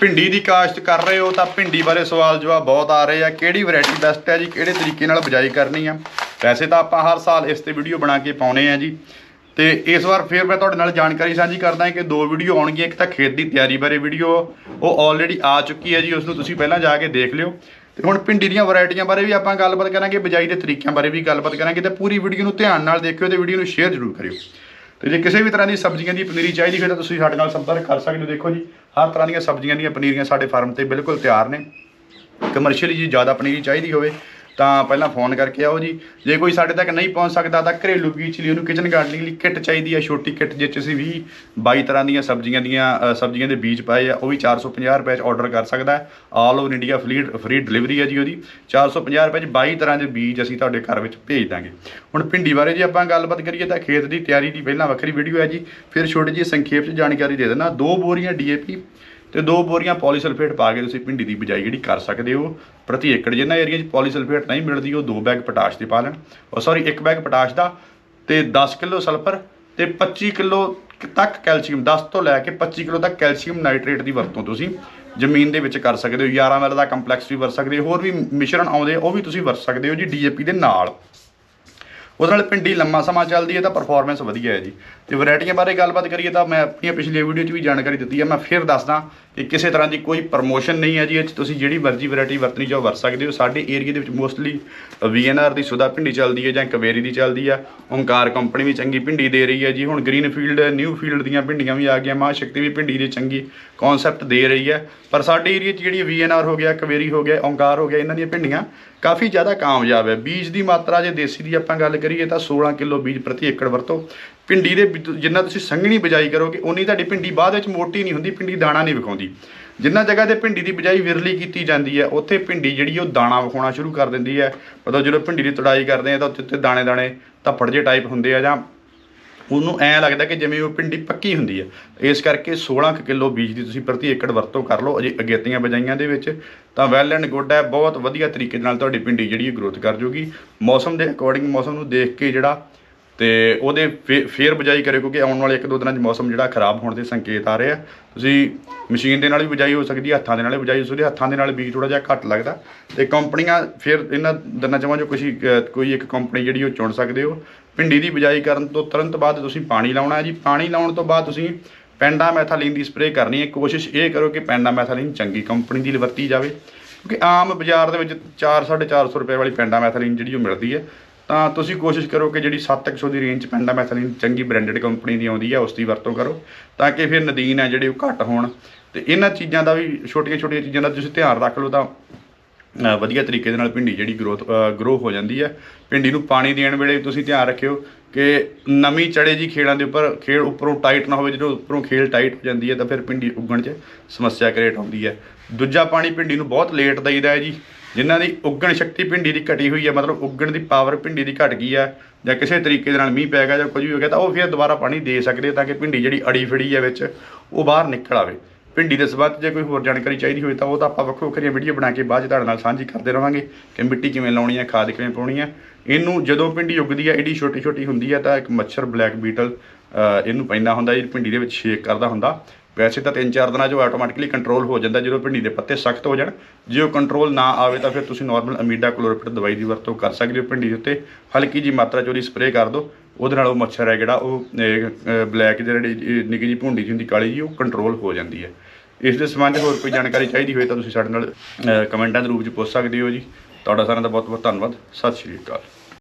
ਭਿੰਡੀ ਦੀ ਕਾਸ਼ਤ ਕਰ ਰਹੇ ਹੋ ਤਾਂ ਭਿੰਡੀ ਬਾਰੇ ਸਵਾਲ ਜਵਾਬ ਬਹੁਤ ਆ ਰਹੇ ਆ। ਕਿਹੜੀ ਵੈਰਾਈਟੀ ਬੈਸਟ ਹੈ ਜੀ? ਕਿਹੜੇ ਤਰੀਕੇ ਨਾਲ ਬਿਜਾਈ ਕਰਨੀ ਆ? ਵੈਸੇ ਤਾਂ ਆਪਾਂ ਹਰ ਸਾਲ ਇਸ ਤੇ ਵੀਡੀਓ ਬਣਾ ਕੇ ਪਾਉਨੇ ਆ ਜੀ। ਤੇ ਇਸ ਵਾਰ ਫੇਰ ਮੈਂ ਤੁਹਾਡੇ ਨਾਲ ਜਾਣਕਾਰੀ ਸਾਂਝੀ ਕਰਦਾ ਹਾਂ ਕਿ ਦੋ ਵੀਡੀਓ ਆਉਣਗੀਆਂ, ਇੱਕ ਤਾਂ ਖੇਤ ਦੀ ਤਿਆਰੀ ਬਾਰੇ ਵੀਡੀਓ ਉਹ ਆਲਰੇਡੀ ਆ ਚੁੱਕੀ ਹੈ ਜੀ ਉਸ ਨੂੰ ਤੁਸੀਂ ਪਹਿਲਾਂ ਜਾ ਕੇ ਦੇਖ ਲਿਓ। ਤੇ ਹੁਣ ਭਿੰਡੀ ਦੀਆਂ ਵੈਰਾਈਟੀਆਂ ਬਾਰੇ ਵੀ ਆਪਾਂ ਗੱਲਬਾਤ ਕਰਾਂਗੇ, ਬਿਜਾਈ ਦੇ ਤਰੀਕਿਆਂ ਬਾਰੇ ਵੀ ਗੱਲਬਾਤ ਕਰਾਂਗੇ, ਤੇ ਪੂਰੀ ਵੀਡੀਓ ਨੂੰ ਧਿਆਨ ਨਾਲ ਦੇਖਿਓ ਤੇ ਵੀਡੀਓ ਨੂੰ ਸ਼ੇਅਰ ਜ਼ਰੂਰ ਕਰਿਓ। ਤੇ ਜੇ ਕਿਸੇ ਵੀ ਤਰ੍ਹਾਂ ਦੀ ਸਬਜ਼ੀਆਂ ਦੀ ਪਨੀਰੀ ਚਾਹੀਦੀ ਹੋਵੇ ਤਾਂ ਤੁਸੀਂ ਸਾਡੇ ਨਾਲ ਸੰਪਰਕ ਕਰ ਸਕਦੇ ਹੋ। ਦੇਖੋ ਜੀ ਹਰ ਤਰ੍ਹਾਂ ਦੀਆਂ ਸਬਜ਼ੀਆਂ ਦੀਆਂ ਪਨੀਰੀਆਂ ਸਾਡੇ ਫਾਰਮ ਤੇ ਬਿਲਕੁਲ ਤਿਆਰ ਨੇ। ਕਮਰਸ਼ੀਅਲੀ ਜੀ, ਜ਼ਿਆਦਾ ਪਨੀਰੀ ਚਾਹੀਦੀ ਹੋਵੇ। ਤਾਂ ਪਹਿਲਾਂ ਫੋਨ ਕਰਕੇ ਆਓ ਜੀ। ਜੇ ਕੋਈ ਸਾਡੇ ਤੱਕ ਨਹੀਂ ਪਹੁੰਚ ਸਕਦਾ ਤਾਂ ਘਰੇਲੂ ਬੀਜ ਲਈ ਉਹਨੂੰ ਕਿਚਨ ਗਾਰਡਨਿੰਗ ਲਈ ਕਿੱਟ ਚਾਹੀਦੀ ਹੈ ਛੋਟੀ ਕਿੱਟ ਜਿਸ 'ਚ ਅਸੀਂ 20 22 ਤਰ੍ਹਾਂ ਦੀਆਂ ਸਬਜ਼ੀਆਂ ਦੀਆਂ ਸਬਜ਼ੀਆਂ ਦੇ ਬੀਜ ਪਾਏ ਆ, ਉਹ ਵੀ 450 ਰੁਪਏ 'ਚ ਆਰਡਰ ਕਰ ਸਕਦਾ all over India free free delivery ਹੈ ਜੀ ਉਹਦੀ। 450 ਰੁਪਏ 'ਚ 22 ਤਰ੍ਹਾਂ ਦੇ ਬੀਜ ਅਸੀਂ ਤੁਹਾਡੇ ਘਰ ਵਿੱਚ ਭੇਜ ਦਾਂਗੇ। ਹੁਣ ਭਿੰਡੀ ਬਾਰੇ ਜੇ ਆਪਾਂ ਗੱਲਬਾਤ ਕਰੀਏ ਤਾਂ ਖੇਤ ਦੀ ਤਿਆਰੀ ਦੀ ਪਹਿਲਾਂ ਵੱਖਰੀ ਵੀਡੀਓ ਹੈ ਜੀ। ਫਿਰ ਛੋਟੀ ਜਿਹੀ ਸੰਖੇਪ 'ਚ ਜਾਣਕਾਰੀ ਦੇ ਦੇਣਾ ਦੋ ਬੋਰੀਆਂ ਡੀਏਪੀ ਤੇ ਦੋ ਬੋਰੀਆਂ ਪੋਲੀਸਲਫੇਟ ਪਾ ਕੇ ਤੁਸੀਂ ਭਿੰਡੀ ਦੀ ਬਿਜਾਈ ਜਿਹੜੀ ਕਰ ਸਕਦੇ ਹੋ। ਪ੍ਰਤੀ ਏਕੜ ਜਿੰਨਾ ਏਰੀਆ 'ਚ ਪੋਲੀਸਲਫੇਟ ਨਹੀਂ ਮਿਲਦੀ, ਉਹ ਦੋ ਬੈਗ ਪੋਟਾਸ਼ ਦੇ ਪਾ ਲੈਣ। ਉਹ ਸੌਰੀ ਇੱਕ ਬੈਗ ਪੋਟਾਸ਼ ਦਾ ਤੇ 10 ਕਿਲੋ ਸਲਫਰ ਤੇ 25 ਕਿਲੋ ਤੱਕ ਕੈਲਸ਼ੀਅਮ 10 ਤੋਂ ਲੈ ਕੇ 25 ਕਿਲੋ ਤੱਕ ਕੈਲਸ਼ੀਅਮ ਨਾਈਟ੍ਰੇਟ ਦੀ ਵਰਤੋਂ ਤੁਸੀਂ ਜ਼ਮੀਨ ਦੇ ਵਿੱਚ ਕਰ ਸਕਦੇ ਹੋ। 11 ਮਿਲ ਦਾ ਕੰਪਲੈਕਸ ਵੀ ਵਰਤ ਸਕਦੇ ਹੋ, ਹੋਰ ਵੀ ਮਿਸ਼ਰਣ ਆਉਂਦੇ ਉਹ ਵੀ ਤੁਸੀਂ ਵਰਤ ਸਕਦੇ ਹੋ ਜੀ ਡੀਏਪੀ ਦੇ ਨਾਲ। ਉਹਦੇ ਨਾਲ ਪਿੰਡੀ ਲੰਮਾ ਸਮਾਂ ਚੱਲਦੀ ਹੈ ਤਾਂ ਪਰਫਾਰਮੈਂਸ ਵਧੀਆ ਹੈ ਜੀ। ਤੇ ਵੈਰਾਈਟੀਆਂ ਬਾਰੇ ਗੱਲਬਾਤ ਕਰੀਏ ਤਾਂ ਮੈਂ ਆਪਣੀਆਂ ਪਿਛਲੀ ਵੀਡੀਓ 'ਚ ਵੀ ਜਾਣਕਾਰੀ ਦਿੱਤੀ ਹੈ ਮੈਂ ਫਿਰ ਦੱਸਦਾ ਕਿ ਕਿਸੇ ਤਰ੍ਹਾਂ ਦੀ ਕੋਈ ਪ੍ਰਮੋਸ਼ਨ ਨਹੀਂ ਹੈ ਜੀ। ਇਹ 'ਚ ਤੁਸੀਂ ਜਿਹੜੀ ਮਰਜ਼ੀ ਵੈਰਾਈਟੀ ਵਰਤਣੀ ਚਾਹੋ ਵਰਤ ਸਕਦੇ ਹੋ। ਸਾਡੇ ਏਰੀਆ ਦੇ ਵਿੱਚ ਮੋਸਟਲੀ ਵੀਐਨਆਰ ਦੀ ਸੁਦਾ ਭਿੰਡੀ ਚੱਲਦੀ ਹੈ ਜਾਂ ਕਵੇਰੀ ਦੀ ਚੱਲਦੀ ਆ। ਓਂਕਾਰ ਕੰਪਨੀ ਵੀ ਚੰਗੀ ਭਿੰਡੀ ਦੇ ਰਹੀ ਹੈ ਜੀ। ਹੁਣ ਗ੍ਰੀਨ ਫੀਲਡ ਨਿਊ ਫੀਲਡ ਦੀਆਂ ਭਿੰਡੀਆਂ ਵੀ ਆ ਗਈਆਂ। ਮਾਂ ਸ਼ਕਤੀ ਵੀ ਭਿੰਡੀ ਦੀ ਚੰਗੀ ਕਨਸੈਪਟ ਦੇ ਰਹੀ ਹੈ। ਪਰ ਸਾਡੇ ਏਰੀਆ 'ਚ ਜਿਹੜੀ ਵੀਐਨਆਰ ਹੋ ਗਿਆ, ਕਵੇਰੀ ਹੋ ਗਿਆ ਓਂਕਾਰ ਹੋ ਗਿਆ, ਇਹਨਾਂ ਦੀਆਂ ਭਿੰਡੀਆਂ ਕਾਫੀ ਜ਼ਿਆਦਾ ਕਾਮਯਾਬ ਹੈ। ਬੀਜ ਦੀ ਮਾਤਰਾ ਜੇ ਦੇਸੀ ਦੀ ਆਪਾਂ ਗੱਲ ਕਰੀਏ ਤਾਂ 16 ਕਿਲੋ ਬੀਜ ਪ੍ਰਤੀ ਏਕੜ ਵਰਤੋ। ਭਿੰਡੀ ਦੇ ਜਿੰਨਾ ਤੁਸੀਂ ਸੰਘਣੀ ਬਿਜਾਈ ਕਰੋਗੇ ਉਨੀ ਤੁਹਾਡੀ ਭਿੰਡੀ ਬਾਅਦ ਵਿੱਚ ਮੋਟੀ ਨਹੀਂ ਹੁੰਦੀ, ਭਿੰਡੀ ਦਾਣਾ ਨਹੀਂ ਵਿਖਾਉਂਦੀ। ਜਿੰਨਾ ਜਗ੍ਹਾ ਤੇ ਭਿੰਡੀ ਦੀ ਬਿਜਾਈ ਵਿਰਲੀ ਕੀਤੀ ਜਾਂਦੀ ਹੈ, ਉੱਥੇ ਭਿੰਡੀ ਜਿਹੜੀ ਉਹ ਦਾਣਾ ਵਿਖਾਉਣਾ ਸ਼ੁਰੂ ਕਰ ਦਿੰਦੀ ਹੈ। ਮਤਲਬ ਜਦੋਂ ਭਿੰਡੀ ਦੀ ਤੜਾਈ ਕਰਦੇ ਆ ਤਾਂ ਉੱਤੇ ਉੱਤੇ ਦਾਣੇ ਦਾਣੇ ਧੱਫੜ ਜਿਹੇ ਟਾਈਪ ਹੁੰਦੇ ਆ ਜਾਂ ਉਹਨੂੰ ਐਂ ਲੱਗਦਾ ਕਿ ਜਿਵੇਂ ਉਹ ਪਿੰਡੀ ਪੱਕੀ ਹੁੰਦੀ ਹੈ ਇਸ ਕਰਕੇ 16 ਕੁ ਕਿਲੋ ਬੀਜ ਦੀ ਤੁਸੀਂ ਪ੍ਰਤੀ ਏਕੜ ਵਰਤੋਂ ਕਰ ਲਓ। ਅਜੇ ਅਗੇਤੀਆਂ ਬਜਾਈਆਂ ਦੇ ਵਿੱਚ ਤਾਂ ਵੈਲ ਐਂਡ ਗੁੱਡ ਹੈ। ਬਹੁਤ ਵਧੀਆ ਤਰੀਕੇ ਨਾਲ ਤੁਹਾਡੀ ਪਿੰਡੀ ਜਿਹੜੀ ਗਰੋਥ ਕਰ ਜੂਗੀ। ਮੌਸਮ ਦੇ ਅਕੋਰਡਿੰਗ ਮੌਸਮ ਨੂੰ ਦੇਖ ਕੇ ਜਿਹੜਾ ਤੇ ਉਹਦੇ ਫੇ- ਫੇਰ ਬਜਾਈ ਕਰਿਓ, ਕਿਉਂਕਿ ਆਉਣ ਵਾਲੇ ਇੱਕ ਦੋ ਦਿਨਾਂ 'ਚ ਮੌਸਮ ਜਿਹੜਾ ਖਰਾਬ ਹੋਣ ਦੇ ਸੰਕੇਤ ਆ ਰਹੇ ਆ। ਤੁਸੀਂ ਮਸ਼ੀਨ ਦੇ ਨਾਲ ਵੀ ਬਜਾਈ ਹੋ ਸਕਦੀ ਹੈ ਹੱਥਾਂ ਦੇ ਨਾਲ ਵੀ ਬਜਾਈ ਹੋ ਸਕਦੀ ਹੈ ਹੱਥਾਂ ਦੇ ਨਾਲ ਬੀਜ ਥੋੜਾ ਜਿਹਾ ਘੱਟ ਲੱਗਦਾ। ਤੇ ਕੰਪਨੀਆਂ ਫਿਰ ਇਹਨਾਂ ਦਿਨਾਂ ਚਾਹਾਂ ਜੋ ਕੋਈ ਕੋਈ ਇੱਕ ਕੰਪਨੀ ਜਿਹੜੀ ਉਹ ਚੁਣ ਸਕਦੇ ਹੋ। ਭਿੰਡੀ ਦੀ ਬਜਾਈ ਕਰਨ ਤੋਂ ਤੁਰੰਤ ਬਾਅਦ ਤੁਸੀਂ ਪਾਣੀ ਲਾਉਣਾ ਹੈ ਜੀ। ਪਾਣੀ ਲਾਉਣ ਤੋਂ ਬਾਅਦ ਤੁਸੀਂ ਪੈਂਡਾਮੈਥਾਲੀਨ ਦੀ ਸਪਰੇਅ ਕਰਨੀ ਹੈ। ਕੋਸ਼ਿਸ਼ ਇਹ ਕਰੋ ਕਿ ਪੈਂਡਾਮੈਥਾਲੀਨ ਚੰਗੀ ਕੰਪਨੀ ਦੀ ਵਰਤੀ ਜਾਵੇ। ਕਿਉਂਕਿ ਆਮ ਬਾਜ਼ਾਰ ਦੇ ਵਿੱਚ 4 450 ਰੁਪਏ ਵਾਲੀ ਪੈਂਡਾਮੈਥਾਲੀਨ ਜਿਹੜੀ ਉਹ ਮਿਲਦੀ ਹੈ। ਤਾਂ ਤੁਸੀਂ ਕੋਸ਼ਿਸ਼ ਕਰੋ ਕਿ ਜਿਹੜੀ 700 ਦੀ ਰੇਂਜ 'ਚ ਪੈਂਡਾ ਮੈਥਾਲੀਨ ਚੰਗੀ ਬ੍ਰਾਂਡਡ ਕੰਪਨੀ ਦੀ ਆਉਂਦੀ ਹੈ ਉਸ ਦੀ ਵਰਤੋਂ ਕਰੋ, ਤਾਂ ਕਿ ਫਿਰ ਨਦੀਨ ਹੈ ਜਿਹੜੇ ਉਹ ਘੱਟ ਹੋਣ। ਤੇ ਇਹਨਾਂ ਚੀਜ਼ਾਂ ਦਾ ਵੀ, ਛੋਟੀਆਂ ਛੋਟੀਆਂ ਚੀਜ਼ਾਂ ਦਾ ਤੁਸੀਂ ਧਿਆਨ ਰੱਖ ਲਓ ਤਾਂ ਵਧੀਆ ਤਰੀਕੇ ਦੇ ਨਾਲ ਭਿੰਡੀ ਜਿਹੜੀ ਗਰੋਥ ਗਰੋ ਹੋ ਜਾਂਦੀ ਹੈ ਭਿੰਡੀ ਨੂੰ ਪਾਣੀ ਦੇਣ ਵੇਲੇ ਤੁਸੀਂ ਧਿਆਨ ਰੱਖਿਓ ਕਿ ਨਮੀ ਚੜੇ ਜੀ ਖੇੜਾਂ ਦੇ ਉੱਪਰ, ਖੇੜ ਉੱਪਰੋਂ ਟਾਈਟ ਨਾ ਹੋਵੇ, ਜਦੋਂ ਉੱਪਰੋਂ ਖੇਲ ਟਾਈਟ ਹੋ ਜਾਂਦੀ ਹੈ ਤਾਂ ਫਿਰ ਭਿੰਡੀ ਉੱਗਣ 'ਚ ਸਮੱਸਿਆ ਕ੍ਰੀਏਟ ਹੁੰਦੀ ਹੈ ਦੂਜਾ ਪਾਣੀ ਭਿੰਡੀ ਨੂੰ ਬਹੁਤ ਲੇਟ ਦਈਦਾ ਹੈ ਜੀ। ਜਿਨ੍ਹਾਂ ਦੀ ਉੱਗਣ ਸ਼ਕਤੀ ਭਿੰਡੀ ਦੀ ਘਟੀ ਹੋਈ ਹੈ, ਮਤਲਬ ਉੱਗਣ ਦੀ ਪਾਵਰ ਭਿੰਡੀ ਦੀ ਘਟ ਗਈ ਹੈ ਜਾਂ ਕਿਸੇ ਤਰੀਕੇ ਦੇ ਨਾਲ ਮੀਂਹ ਪੈ ਗਿਆ ਜਾਂ ਕੁਝ ਵੀ ਹੋ ਗਿਆ, ਤਾਂ ਉਹ ਫਿਰ ਦੁਬਾਰਾ ਪਾਣੀ ਦੇ ਸਕਦੇ ਤਾਂ ਕਿ ਭਿੰਡੀ ਜਿਹੜੀ ਅੜੀ ਫੜੀ ਹੈ ਵਿੱਚ, ਉਹ ਬਾਹਰ ਨਿਕਲ ਆਵੇ। ਭਿੰਡੀ ਦੇ ਸੰਬੰਧ ਜੇ ਕੋਈ ਹੋਰ ਜਾਣਕਾਰੀ ਚਾਹੀਦੀ ਹੋਵੇ, ਤਾਂ ਉਹ ਤਾਂ ਆਪਾਂ ਵੱਖੋ ਵੱਖਰੀਆਂ ਵੀਡੀਓ ਬਣਾ ਕੇ ਬਾਅਦ 'ਚ ਤੁਹਾਡੇ ਨਾਲ ਸਾਂਝੀ ਕਰਦੇ ਰਵਾਂਗੇ ਕਿ ਮਿੱਟੀ ਕਿਵੇਂ ਲਾਉਣੀ ਹੈ, ਖਾਦ ਕਿਵੇਂ ਪਾਉਣੀ ਹੈ। ਇਹਨੂੰ ਜਦੋਂ ਭਿੰਡੀ ਉੱਗਦੀ ਹੈ, ਇਹਦੀ ਛੋਟੀ ਛੋਟੀ ਹੁੰਦੀ ਹੈ, ਤਾਂ ਇੱਕ ਮੱਛਰ ਬਲੈਕ ਬੀਟਲ ਇਹਨੂੰ ਪੈਂਦਾ ਹੁੰਦਾ, ਇਹ ਭਿੰਡੀ ਦੇ ਵਿੱਚ ਛੇਕ ਕਰਦਾ ਹੁੰਦਾ। ਵੈਸੇ ਤਾਂ 3-4 ਦਿਨਾਂ 'ਚ ਆਟੋਮੈਟਿਕਲੀ ਕੰਟਰੋਲ ਹੋ ਜਾਂਦਾ, ਜਦੋਂ ਭਿੰਡੀ ਦੇ ਪੱਤੇ ਸਖਤ ਹੋ ਜਾਣ। ਜੇ ਉਹ ਕੰਟਰੋਲ ਨਾ ਆਵੇ ਤਾਂ ਫਿਰ ਤੁਸੀਂ ਨਾਰਮਲ ਅਮੀਡਾ ਕਲੋਰੋਪਿਡ ਦਵਾਈ ਦੀ ਵਰਤੋਂ ਕਰ ਸਕਦੇ ਹੋ ਭਿੰਡੀ ਦੇ ਉੱਤੇ। ਹਲਕੀ ਜੀ ਮਾਤਰਾ 'ਚ ਉਹਦੀ ਸਪਰੇਅ ਕਰ ਦਿਓ। ਉਹਦੇ ਨਾਲ ਉਹ ਮੱਛਰ ਹੈ ਜਿਹੜਾ, ਉਹ ਬਲੈਕ ਜਿਹੜੀ ਨਿੱਕੀ ਜੀ ਭੁੰਡੀ ਜਿਹੀ ਹੁੰਦੀ ਕਾਲੀ ਜੀ ਉਹ ਕੰਟਰੋਲ ਹੋ ਜਾਂਦੀ ਹੈ। ਇਸ ਦੇ ਸੰਬੰਧ ਹੋਰ ਕੋਈ ਜਾਣਕਾਰੀ ਚਾਹੀਦੀ ਹੋਵੇ ਤਾਂ ਤੁਸੀਂ ਸਾਡੇ ਨਾਲ ਕਮੈਂਟਾਂ ਦੇ ਰੂਪ 'ਚ ਪੁੱਛ ਸਕਦੇ ਹੋ ਜੀ। ਤੁਹਾਡਾ ਸਾਰਿਆਂ ਦਾ ਬਹੁਤ ਬਹੁਤ ਧੰਨਵਾਦ। ਸਤਿ ਸ਼੍ਰੀ ਅਕਾਲ।